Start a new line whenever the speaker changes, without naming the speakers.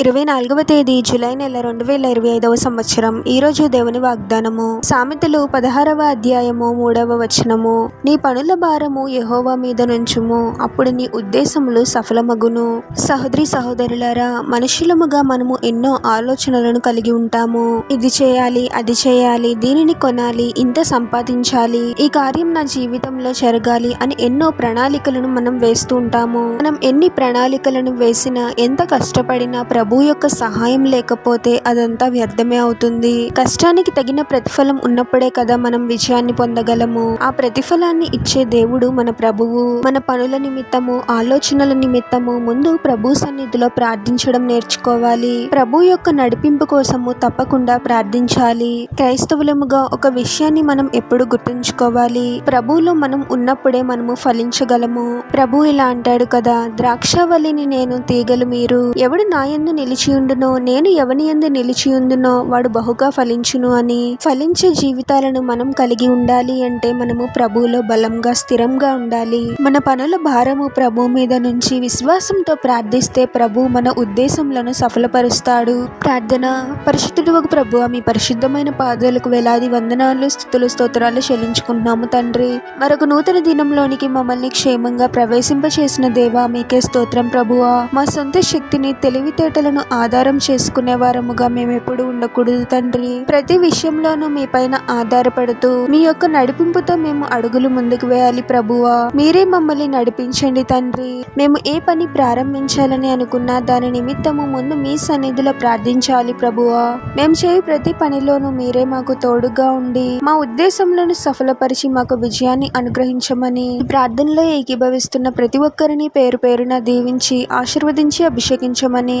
ఇరవై నాలుగవ తేదీ జూలై నెల రెండు వేల ఇరవై ఐదవ సంవత్సరం. ఈరోజు దేవుని వాగ్దానము. సామెతలు పదహారవ అధ్యాయము మూడవ వచనము. నీ పనుల భారము యహోవా మీద నుంచుము. అప్పుడు నీ ఉద్దేశములు సఫలమగును. సహోదరి సహోదరులారా మనుషులముగా మనము ఎన్నో ఆలోచనలను కలిగి ఉంటాము. ఇది చేయాలి అది చేయాలి దీనిని కొనాలి ఇంత సంపాదించాలి ఈ కార్యం నా జీవితంలో జరగాలి అని ఎన్నో ప్రణాళికలను మనం వేస్తూ ఉంటాము. మనం ఎన్ని ప్రణాళికలను వేసినా ఎంత కష్టపడినా ప్రభు యొక్క సహాయం లేకపోతే అదంతా వ్యర్థమే అవుతుంది. కష్టానికి తగిన ప్రతిఫలం ఉన్నప్పుడే కదా మనం విజయాన్ని పొందగలము. ఆ ప్రతిఫలాన్ని ఇచ్చే దేవుడు మన ప్రభువు. మన పనుల నిమిత్తము ఆలోచనల నిమిత్తము ముందు ప్రభు సన్నిధిలో ప్రార్థించడం నేర్చుకోవాలి. ప్రభు యొక్క నడిపింపు కోసము తప్పకుండా ప్రార్థించాలి. క్రైస్తవులముగా ఒక విషయాన్ని మనం ఎప్పుడు గుర్తుంచుకోవాలి. ప్రభువులో మనం ఉన్నప్పుడే మనము ఫలించగలము. ప్రభు ఇలా అంటాడు కదా ద్రాక్షవల్లిని నేను తీగలు మీరు. ఎవడు నాయందు నిలిచియుండునో నేను ఎవని ఎందు నిలిచియుందునో వాడు బహుగా ఫలించును అని. ఫలించే జీవితాలను మనం కలిగి ఉండాలి అంటే మనము ప్రభువులో బలంగా స్థిరంగా ఉండాలి. మన పనుల భారము ప్రభు మీద నుంచి విశ్వాసంతో ప్రార్థిస్తే ప్రభు మన ఉద్దేశంలను సఫలపరుస్తాడు. ప్రార్థన. పరిశుద్ధుడు ఒక ప్రభు మీ పరిశుద్ధమైన పాదాలకు వేలాది వందనాలు స్థుతులు స్తోత్రాలు చెల్లించుకుంటున్నాము తండ్రి. మరొక నూతన దినంలోనికి మమ్మల్ని క్షేమంగా ప్రవేశింపచేసిన దేవా మీకే స్తోత్రం ప్రభువా. మా సొంత శక్తిని తెలివితేట తెలివితేటలను ఆధారం చేసుకునే వారముగా మేము ఎప్పుడు ఉండకూడదు తండ్రి. ప్రతి విషయంలోనూ మీ పైన ఆధారపడుతూ మీ యొక్క నడిపింపుతో మేము అడుగులు ముందుకు వేయాలి ప్రభువా. మీరే మమ్మల్ని నడిపించండి తండ్రి. మేము ఏ పని ప్రారంభించాలని అనుకున్నా దాని నిమిత్తము ముందు మీ సన్నిధిలో ప్రార్థించాలి ప్రభువా. మేము చేయు ప్రతి పనిలోనూ మీరే మాకు తోడుగా ఉండి మా ఉద్దేశంలోను సఫలపరిచి మాకు విజయాన్ని అనుగ్రహించమని ప్రార్థనలో ఏకీభవిస్తున్న ప్రతి ఒక్కరిని పేరు పేరున దీవించి ఆశీర్వదించి అభిషేకించమని